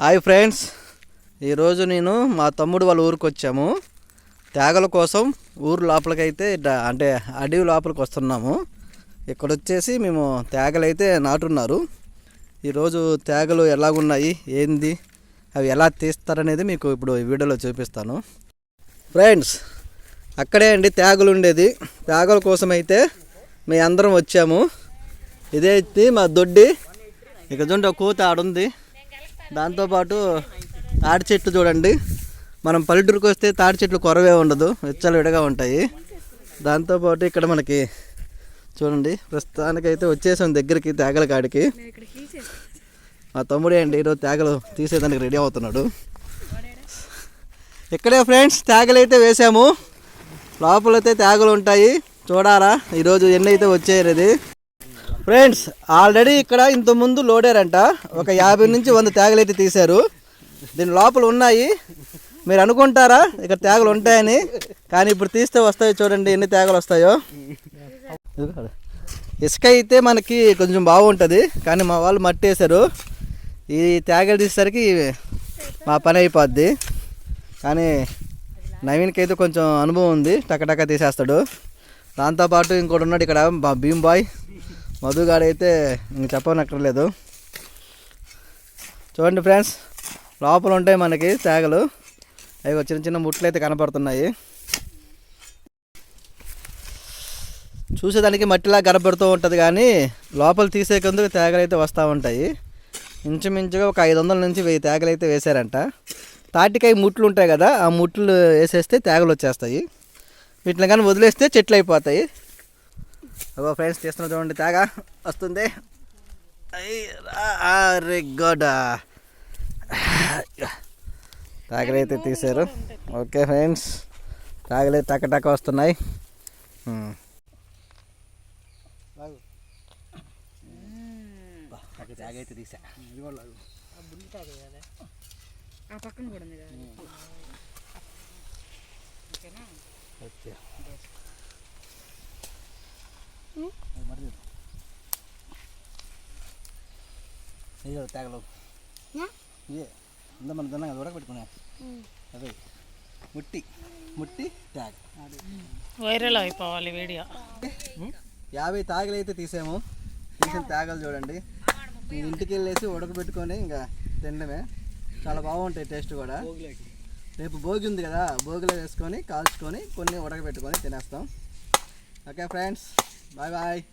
Hi friends. ఈరోజు నేను మా తమ్ముడు వాళ్ళ ఊరికి వచ్చాము. తేగల కోసం ఊరు లోపలికైతే అంటే అడవి లోపలికి వస్తున్నాము. ఇక్కడ వచ్చేసి మేము తేగలైతే నాటున్నారు. ఈరోజు తేగలు ఎలాగున్నాయి? ఏంది? అవి ఎలా తీస్తారనేది మీకు ఇప్పుడు ఈ వీడియోలో చూపిస్తాను. ఫ్రెండ్స్ అక్కడే అండి తేగలు ఉండేది తేగల కోసం అయితే మేము అందరం వచ్చాము. ఇదే మా దొడ్డి. ఇక చూడండి ఒక కూత ఆడుంది. దాంతోపాటు తాడి చెట్లు చూడండి. మనం పల్లెటూరుకి వస్తే తాడి చెట్లు కొరవే ఉండదు విచ్చలవిడిగా ఉంటాయి. దాంతోపాటు ఇక్కడ మనకి చూడండి ప్రస్తుతానికైతే వచ్చేసాం దగ్గరికి తేగల కాడికి. మా తమ్ముడే అండి ఈరోజు తేగలు తీసేదానికి రెడీ అవుతున్నాడు. ఇక్కడే ఫ్రెండ్స్ తేగలు అయితే వేసాము. లోపలైతే తేగలు ఉంటాయి. చూడాలా ఈరోజు ఎన్ని అయితే వచ్చాయి ఫ్రెండ్స్ ఆల్రెడీ ఇక్కడ ఇంతకుముందు లోడారంట. ఒక యాభై నుంచి వంద త్యాగలు అయితే తీశారు. దీని లోపల ఉన్నాయి. మీరు అనుకుంటారా? ఇక్కడ తేగలు ఉంటాయని. కానీ ఇప్పుడు తీస్తే వస్తాయి చూడండి ఎన్ని తేగలు వస్తాయో. ఇసుక అయితే మనకి కొంచెం బాగుంటుంది. కానీ మా వాళ్ళు మట్టి వేశారు ఈ తేగలు తీసేసరికి మా పని అయిపోద్ది. కానీ నవీన్కి అయితే కొంచెం అనుభవం ఉంది. టకటక తీసేస్తాడు. దాంతోపాటు ఇంకోటి ఉన్నాడు ఇక్కడ భీమ్ బాయ్. మధుగాడైతే ఇంక చెప్పనక్కర్లేదు. చూడండి ఫ్రెండ్స్ లోపల ఉంటాయి మనకి తేగలు. అవి చిన్న చిన్న ముట్లు అయితే కనపడుతున్నాయి. చూసేదానికి మట్టిలా కనపడుతూ ఉంటుంది కానీ లోపల తీసేకందుకు తేగలు అయితే వస్తూ ఉంటాయి. ఇంచుమించుగా ఒక ఐదు వందల నుంచి వెయ్యి తేగలు అయితే వేశారంట. తాటికాయ ముట్లు ఉంటాయి కదా ఆ ముట్లు వేసేస్తే తేగలు వచ్చేస్తాయి వీటిని కానీ వదిలేస్తే చెట్లు అయిపోతాయి అగో ఫ్రెండ్స్ తీస్తున్నా చూడండి తేగ వస్తుంది. అరే గోడ. తాగలైతే తీశారు. ఓకే ఫ్రెండ్స్ తాగలే టక టక వస్తున్నాయి. ఉమ్. తాగ. అయితే తీసా ఆ పక్కన కూడా ఉంది కదా ఓకే ఇదే తేగలు ఇదే ఇంత మన తిన్నాం కదా ఉడకబెట్టుకున్నా అదే ముట్టి ముట్టి ట్యాగ్ వైరల్ అయిపోవాలి వీడియో. యాభై తాగలు అయితే తీసాము. తీసిన తాగలు చూడండి. ఇంటికి వెళ్ళేసి ఉడకబెట్టుకొని ఇంకా తినడమే. చాలా బాగుంటాయి టేస్ట్ కూడా. రేపు భోగి ఉంది కదా భోగిలో వేసుకొని కాల్చుకొని కొన్ని ఉడకబెట్టుకొని తినేస్తాం. Okay friends. Bye bye.